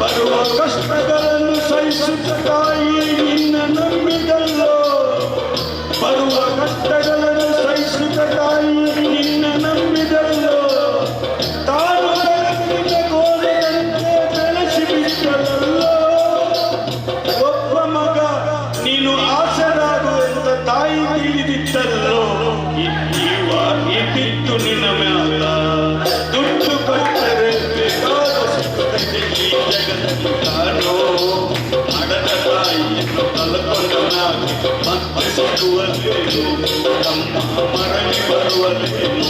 ಬರುವ ಕಷ್ಟ ಹಿಡಿದಿದ್ದಲ್ಲೋ ಇದ್ದೀವ ಇದ್ದಿತ್ತು ನಿನ್ನ ಮ್ಯಾಲ ದುಡ್ಡು ಕೊಟ್ಟರೆ ಈ ಜಗದೋ ಅಡದ ತಾಯಿಯನ್ನು ಕಲ್ಕೊಂಡನಾಗಿ ಮತ್ತೆ ಸಿಗುವಲ್ಲೇನು ತಮ್ಮ ಮರಳಿ ಬರುವಲ್ಲೇನು